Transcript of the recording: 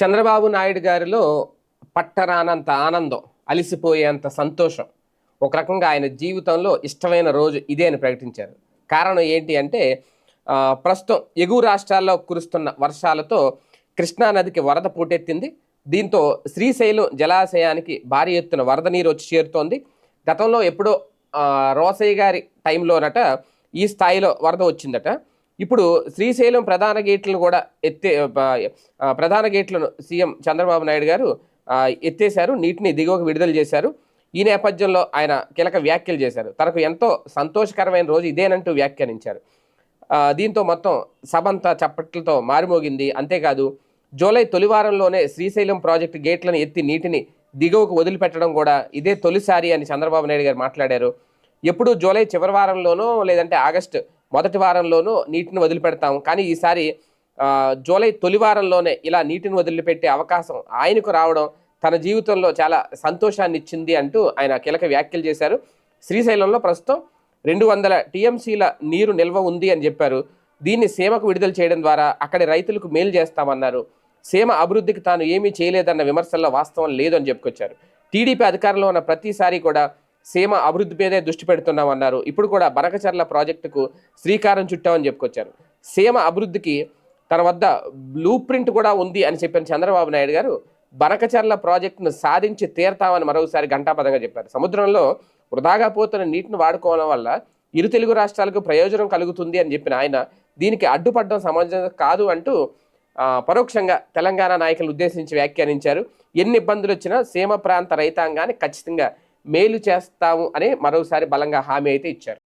చంద్రబాబు నాయుడు గారిలో పట్టరానంత ఆనందం అలిసిపోయేంత సంతోషం. ఒక రకంగా ఆయన జీవితంలో ఇష్టమైన రోజు ఇదే అని ప్రకటించారు. కారణం ఏంటి అంటే ప్రస్తుతం ఎగువ రాష్ట్రాల్లో కురుస్తున్న వర్షాలతో కృష్ణా నదికి వరద పోటెత్తింది. దీంతో శ్రీశైలం జలాశయానికి భారీ ఎత్తున వరద నీరు వచ్చి చేరుతోంది. గతంలో ఎప్పుడో రోసయ్య గారి టైంలోనట ఈ స్థాయిలో వరద వచ్చిందట. ఇప్పుడు శ్రీశైలం ప్రధాన గేట్లను కూడా ఎత్తే ప్రధాన గేట్లను సీఎం చంద్రబాబు నాయుడు గారు ఎత్తేశారు నీటిని దిగువకు విడుదల చేశారు. ఈ నేపథ్యంలో ఆయన కీలక వ్యాఖ్యలు చేశారు. తనకు ఎంతో సంతోషకరమైన రోజు ఇదేనంటూ వ్యాఖ్యానించారు. దీంతో మొత్తం సభంతా చప్పట్లతో మారుమోగింది. అంతేకాదు జూలై తొలివారంలోనే శ్రీశైలం ప్రాజెక్టు గేట్లను ఎత్తి నీటిని దిగువకు వదిలిపెట్టడం కూడా ఇదే తొలిసారి అని చంద్రబాబు నాయుడు గారు మాట్లాడారు. ఎప్పుడూ జూలై చివరి వారంలోనో లేదంటే ఆగస్టు మొదటి వారంలోనూ నీటిని వదిలిపెడతాం కానీ ఈసారి జూలై తొలి వారంలోనే ఇలా నీటిని వదిలిపెట్టే అవకాశం ఆయనకు రావడం తన జీవితంలో చాలా సంతోషాన్ని ఇచ్చింది అంటూ ఆయన కీలక వ్యాఖ్యలు చేశారు. శ్రీశైలంలో ప్రస్తుతం రెండు వందల టీఎంసీల నీరు నిల్వ ఉంది అని చెప్పారు. దీన్ని సీమకు విడుదల చేయడం ద్వారా అక్కడి రైతులకు మేలు చేస్తామన్నారు. సీమ అభివృద్ధికి తాను ఏమీ చేయలేదన్న విమర్శల్లో వాస్తవం లేదు అని చెప్పుకొచ్చారు. టీడీపీ అధికారంలో ఉన్న ప్రతిసారి కూడా సీమ అభివృద్ధి మీదే దృష్టి పెడుతున్నామన్నారు. ఇప్పుడు కూడా బనకచర్ల ప్రాజెక్టుకు శ్రీకారం చుట్టామని చెప్పుకొచ్చారు. సీమ అభివృద్ధికి తన వద్ద బ్లూ ప్రింట్ కూడా ఉంది అని చెప్పిన చంద్రబాబు నాయుడు గారు. బనకచర్ల ప్రాజెక్టును సాధించి తీరతామని మరోసారి ఘంటాపదంగా చెప్పారు. సముద్రంలో వృధాగా పోతున్న నీటిని వాడుకోవడం వల్ల ఇరు తెలుగు రాష్ట్రాలకు ప్రయోజనం కలుగుతుంది అని చెప్పిన ఆయన దీనికి అడ్డుపడడం సమాజం కాదు అంటూ పరోక్షంగా తెలంగాణ నాయకులను ఉద్దేశించి వ్యాఖ్యానించారు. ఎన్ని ఇబ్బందులు వచ్చినా సీమ ప్రాంత రైతాంగాన్ని ఖచ్చితంగా మేలు చేస్తాము అని మరోసారి బలంగా హామీ అయితే ఇచ్చారు.